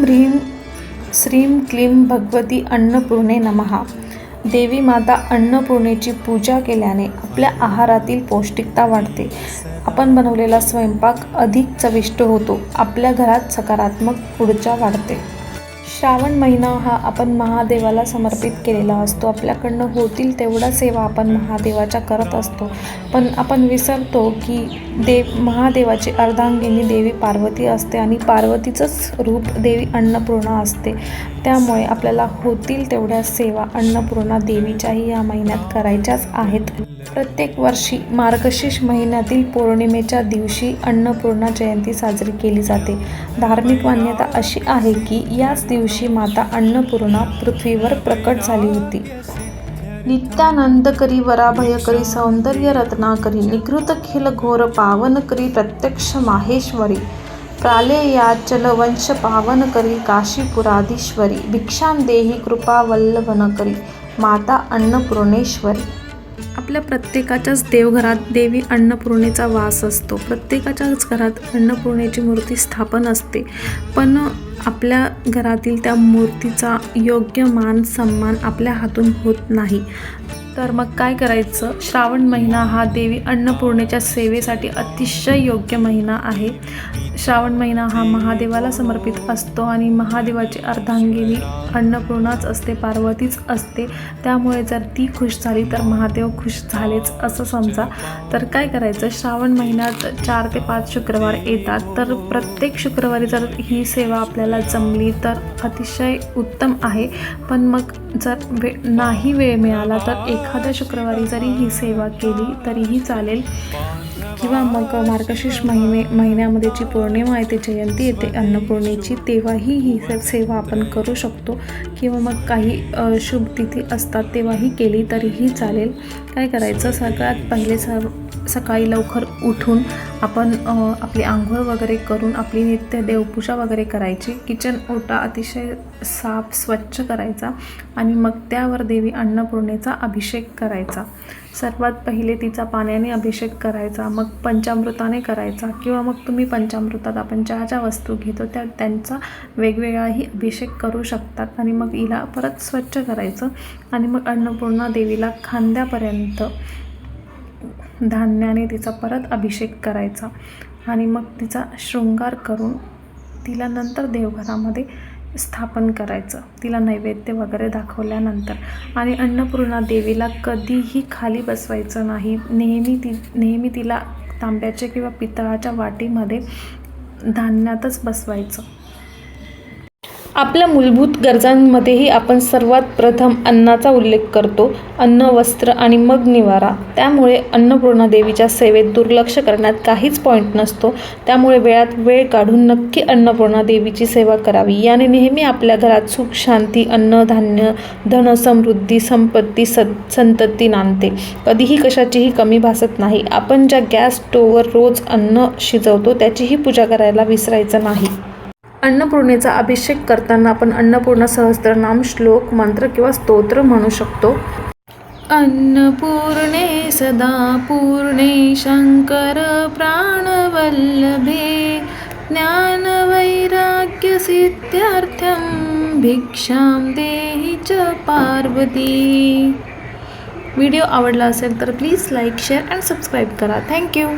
ह्रीं श्रीं क्लीं भगवती अन्नपूर्णे नमहा देवी माता अन्नपूर्णेची पूजा केल्याने आपल्या आहारातील पौष्टिकता वाढते. आपण बनवलेला स्वयंपाक अधिक चविष्ट होतो. आपल्या घरात सकारात्मक ऊर्जा वाढते. श्रावण महिना हा आपण महादेवाला समर्पित केलेला असतो. आपल्याकडनं होतील तेवढा सेवा आपण महादेवाच्या करत असतो. पण आपण विसरतो की देव महादेवाची अर्धांगिनी देवी पार्वती असते आणि पार्वतीचंच रूप देवी अन्नपूर्णा असते. त्यामुळे आपल्याला होतील तेवढ्या सेवा अन्नपूर्णा देवीच्याही या महिन्यात करायच्याच आहेत. प्रत्येक वर्षी मार्गशीर्ष महिन्यातील पौर्णिमेच्या दिवशी अन्नपूर्णा जयंती साजरी केली जाते. धार्मिक मान्यता अशी आहे की याच दिवशी माता अन्नपूर्णा पृथ्वीवर प्रकट झाली होती. नित्यानंद करी वराभय करी सौंदर्य रत्नाकरी निकृत खिल घोर पावन करी प्रत्यक्ष माहेश्वरी प्रालेयाचल वंश पावन करी काशीपुराधीश्वरी भिक्षां देही कृपा करी माता अन्नपूर्णेश्वरी. आपल्या प्रत्येकाच्याच देवघरात देवी अन्नपूर्णेचा वास असतो. प्रत्येकाच्याच घरात अन्नपूर्णेची मूर्ती स्थापन असते. पण आपल्या घरातील त्या मूर्तीचा योग्य मान सन्मान आपल्या हातून होत नाही. तर मग काय करायचं? श्रावण महिना हा देवी अन्नपूर्णेच्या सेवेसाठी अतिशय योग्य महिना आहे. श्रावण महिना हा महादेवाला समर्पित असतो आणि महादेवाची अर्धांगिनी अन्नपूर्णाच असते पार्वतीच असते. त्यामुळे जर ती खुश झाली तर महादेव खुश झालेच असं समजा. तर काय करायचं? श्रावण महिन्यात चार ते पाच शुक्रवार येतात. तर प्रत्येक शुक्रवारी जर ही सेवा आपल्याला जमली तर अतिशय उत्तम आहे. पण मग जर वे नाही वेळ मिळाला तर एखाद्या शुक्रवारी जरी ही सेवा केली तरीही चालेल. किंवा मग मार्गशीर्ष महिने महिन्यामध्ये जी पौर्णिमा येते जयंती येते. अन्नपूर्णेची तेव्हाही ही सेवा आपण करू शकतो. किंवा मग काही शुभ तिथी असतात तेव्हाही केली तरीही चालेल. काय करायचं? सगळ्यात पहिले सर्व सकाळी लवकर उठून आपण आपली आंघोळ वगैरे करून आपली नित्य देवपूजा वगैरे करायची. किचन ओटा अतिशय साफ स्वच्छ करायचा आणि मग त्यावर देवी अन्नपूर्णेचा अभिषेक करायचा. सर्वात पहिले तिचा पाण्याने अभिषेक करायचा मग पंचामृताने करायचा किंवा मग तुम्ही पंचामृतात आपण ज्या ज्या वस्तू घेतो त्या त्यांचा वेगवेगळाही अभिषेक करू शकतात आणि मग हिला परत स्वच्छ करायचं आणि मग अन्नपूर्णा देवीला खांद्यापर्यंत धान्याने तिचा परत अभिषेक करायचा आणि मग तिचा शृंगार करून तिला नंतर देवघरामध्ये स्थापन करायचं. तिला नैवेद्य वगैरे दाखवल्यानंतर. आणि अन्नपूर्णा देवीला कधीही खाली बसवायचं नाही. नेहमी ती नेहमी तिला तांब्याच्या किंवा पितळाच्या वाटीमध्ये धान्यातच बसवायचं. आपल्या मूलभूत गरजांमध्येही आपण सर्वात प्रथम अन्नाचा उल्लेख करतो. अन्न वस्त्र आणि मग निवारा. त्यामुळे अन्नपूर्णा देवीच्या सेवेत दुर्लक्ष करण्यात काहीच पॉईंट नसतो. त्यामुळे वेळात वेळ काढून नक्की अन्नपूर्णा देवीची सेवा करावी. याने नेहमी आपल्या घरात सुख शांती अन्न धान्य धन समृद्धी संपत्ती स संतती नांदते. कधीही कशाचीही कमी भासत नाही. आपण ज्या गॅस स्टोववर रोज अन्न शिजवतो त्याचीही पूजा करायला विसरायचं नाही. अन्नपूर्णेचा अभिषेक करताना आपण अन्नपूर्णा सहस्त्रनाम श्लोक मंत्र किंवा स्तोत्र म्हणू शकतो. अन्नपूर्णे सदा पूर्णे शंकर प्राणवल्लभे ज्ञानवैराग्यसिद्ध्यर्थं भिक्षां देहि च पार्वती. व्हिडिओ आवडला असेल तर please like share and subscribe करा. Thank you.